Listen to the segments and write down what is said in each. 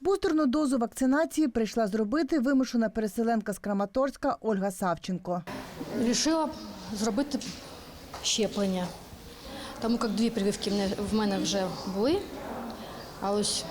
Бустерну дозу вакцинації прийшла зробити вимушена переселенка з Краматорська Ольга Савченко. Рішила зробити щеплення, тому як дві прививки в мене- вже були. А ось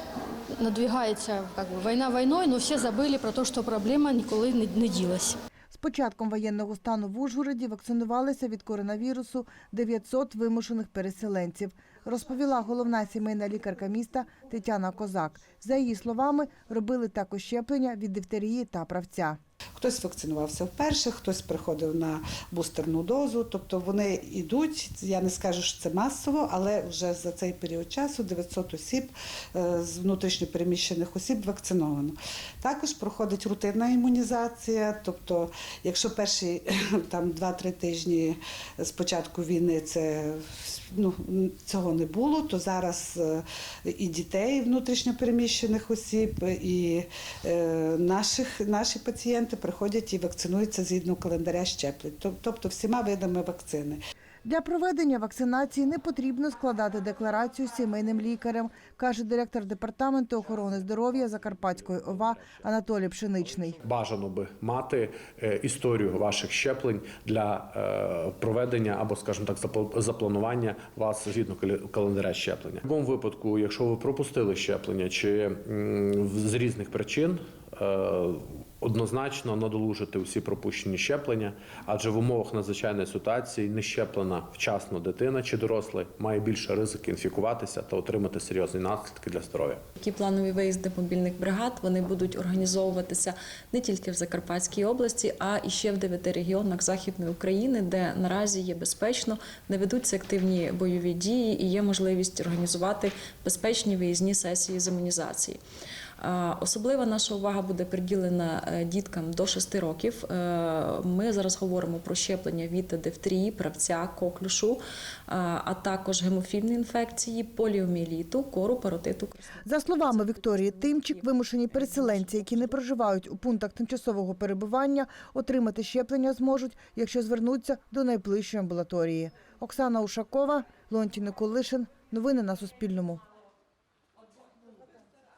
би, війна війною, але всі забили про те, що проблема ніколи не, не ділась. Початком воєнного стану в Ужгороді вакцинувалися від коронавірусу 900 вимушених переселенців, розповіла головна сімейна лікарка міста Тетяна Козак. За її словами, робили також щеплення від дифтерії та правця. Хтось вакцинувався вперше, хтось приходив на бустерну дозу. Тобто вони йдуть. Я не скажу, що це масово, але вже за цей період часу 900 осіб е, з внутрішньопереміщених осіб вакциновано. Також проходить рутинна імунізація. Тобто, якщо перші там 2-3 тижні з початку війни це ну, цього не було, то зараз е, і дітей внутрішньопереміщених осіб, і е, наших, наші пацієнти приходять і вакцинуються згідно календаря щеплень, тобто всіма видами вакцини. Для проведення вакцинації не потрібно складати декларацію з сімейним лікарем, каже директор департаменту охорони здоров'я Закарпатської ОВА Анатолій Пшеничний. Бажано би мати е, історію ваших щеплень для е, проведення або, скажімо так, запл- запланування вас згідно календаря щеплення. В будь-якому випадку, якщо ви пропустили щеплення чи в- з різних причин. Однозначно надолужити усі пропущені щеплення, адже в умовах надзвичайної ситуації нещеплена вчасно дитина чи дорослий має більше ризик інфікуватися та отримати серйозні наслідки для здоров'я. Такі планові виїзди мобільних бригад вони будуть організовуватися не тільки в Закарпатській області, а і ще в дев'яти регіонах Західної України, де наразі є безпечно, не ведуться активні бойові дії і є можливість організувати безпечні виїзні сесії з імунізації. А, Особлива наша увага буде приділена е, діткам до 6 років. Е, Ми зараз говоримо про щеплення від дифтерії, правця, коклюшу, а також гемофільної інфекції, поліоміеліту, кору, паротиту. За словами Вікторії Тимчик, вимушені переселенці, які не проживають у пунктах тимчасового перебування, отримати щеплення зможуть, якщо звернуться до найближчої амбулаторії. Оксана Ушакова, Леонтій Николишин. Новини на Суспільному.